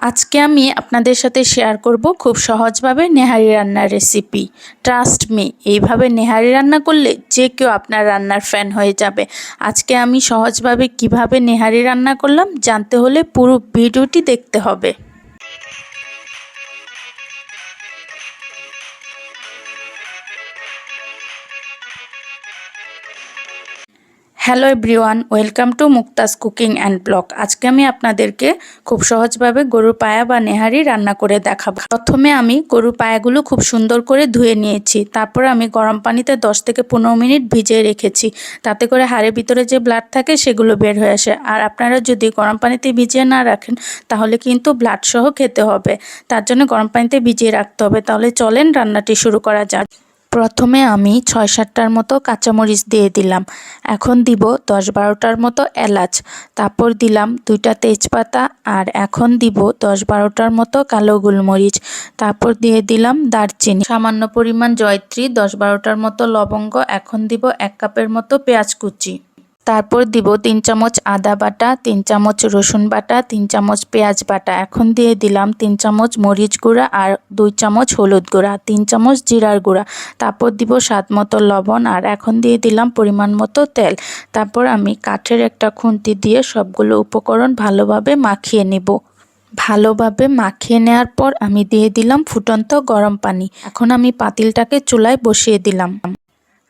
আজকে আমি আপনাদের সাথে শেয়ার করব খুব সহজভাবে নেহারি রান্নার রেসিপি ট্রাস্ট মি এইভাবে নেহারি রান্না করলে যে কেউ আপনার রান্নার ফ্যান হয়ে যাবে। আজকে আমি সহজভাবে কীভাবে নেহারি রান্না করলাম জানতে হলে পুরো ভিডিওটি দেখতে হবে। Hello everyone, welcome to Mukta's cooking and blog. আজকে আমি আপনাদেরকে খুব সহজভাবে গরুর পায়া বা নেহারি রান্না করে দেখাবো। প্রথমে আমি গরুর পায়াগুলো খুব সুন্দর করে ধুয়ে নিয়েছি। তারপর আমি গরম পানিতে 10 থেকে পনেরো মিনিট ভিজিয়ে রেখেছি। তাতে করে হাড়ের ভিতরে যে ব্লাড থাকে সেগুলো বের হয়ে আসে। আর আপনারা যদি গরম পানিতে ভিজিয়ে না রাখেন, তাহলে কিন্তু ব্লাড সহ খেতে হবে। তার জন্য গরম পানিতে ভিজিয়ে রাখতে হবে। তাহলে চলেন রান্নাটি শুরু করা যাক। প্রথমে আমি ছয় সাতটার মতো কাঁচামরিচ দিয়ে দিলাম। এখন দিব দশ বারোটার মতো এলাচ। তারপর দিলাম দুইটা তেজপাতা আর এখন দিব দশ বারোটার মতো কালো গোলমরিচ। তারপর দিয়ে দিলাম দারচিনি। সামান্য পরিমাণ জয়ত্রী, দশ বারোটার মতো লবঙ্গ। এখন দিব এক কাপের মতো পেঁয়াজ কুচি। তারপর দিব তিন চামচ আদা বাটা, তিন চামচ রসুন বাটা, তিন চামচ পেঁয়াজ বাটা। এখন দিয়ে দিলাম তিন চামচ মরিচ গুঁড়া আর দুই চামচ হলুদ গুঁড়া, তিন চামচ জিরার গুঁড়া। তারপর দিব স্বাদ মতো লবণ আর এখন দিয়ে দিলাম পরিমাণ মতো তেল। তারপর আমি কাঠের একটা খুন্তি দিয়ে সবগুলো উপকরণ ভালোভাবে মাখিয়ে নিব। ভালোভাবে মাখিয়ে নেওয়ার পর আমি দিয়ে দিলাম ফুটন্ত গরম পানি। এখন আমি পাতিলটাকে চুলায় বসিয়ে দিলাম।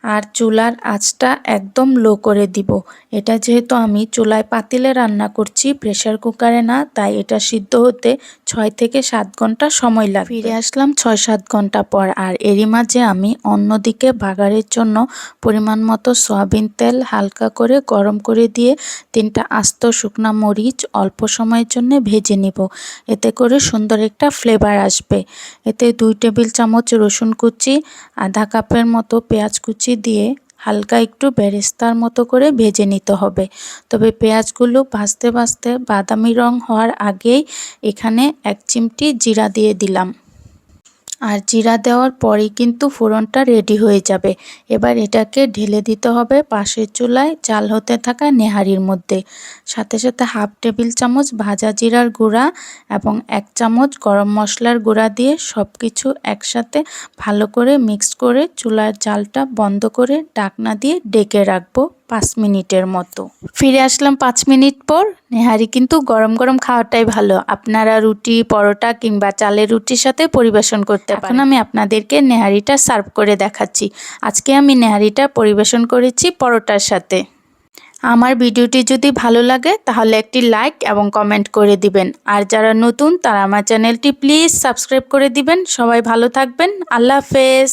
আর চুলার আঁচটা একদম লো করে দিব। এটা যেহেতু আমি চুলায় পাতিলে রান্না করছি প্রেশার কুকারে না, তাই এটা সিদ্ধ হতে ছয় থেকে সাত ঘণ্টা সময় লাগে ফিরে আসলাম ছয় সাত ঘণ্টা পর আর এরই মাঝে আমি অন্যদিকে বাগারের জন্য পরিমাণ মতো সয়াবিন তেল হালকা করে গরম করে দিয়ে তিনটা আস্ত শুকনা মরিচ অল্প সময়ের জন্য ভেজে নিব। এতে করে সুন্দর একটা ফ্লেভার আসবে। এতে দুই টেবিল চামচ রসুন কুচি, আধা কাপের মতো পেঁয়াজ কুচি কুচি দিয়ে হালকা একটু বেরেস্তার মতো করে ভেজে নিতে হবে। তবে পেঁয়াজগুলো ভাজতে ভাজতে বাদামি রং হওয়ার আগেই এখানে এক চিমটি জিরা দিয়ে দিলাম। আর জিরা দেওয়ার পরেই কিন্তু ফোড়নটা রেডি হয়ে যাবে। এবার এটাকে ঢেলে দিতে হবে পাশের চুলায় চাল হতে থাকা নেহারির মধ্যে। সাথে সাথে হাফ টেবিল চামচ ভাজা জিরার গুঁড়া এবং এক চামচ গরম মশলার গুঁড়া দিয়ে সব কিছু একসাথে ভালো করে মিক্সড করে চুলার চালটা বন্ধ করে ডাকনা দিয়ে ডেকে রাখব। পাঁচ মিনিটের মতো। ফিরে আসলাম পাঁচ মিনিট পর। নেহারি কিন্তু গরম গরম খাওয়াটাই ভালো। আপনারা রুটি পরোটা কিংবা চালের রুটির সাথে পরিবেশন করতে পারেন। আমি আপনাদেরকে নেহারিটা সার্ভ করে দেখাচ্ছি। আজকে আমি নেহারিটা পরিবেশন করেছি পরোটার সাথে। আমার ভিডিওটি যদি ভালো লাগে তাহলে একটি লাইক এবং কমেন্ট করে দিবেন। আর যারা নতুন তারা আমার চ্যানেলটি প্লিজ সাবস্ক্রাইব করে দিবেন। সবাই ভালো থাকবেন। আল্লাহ হাফেজ।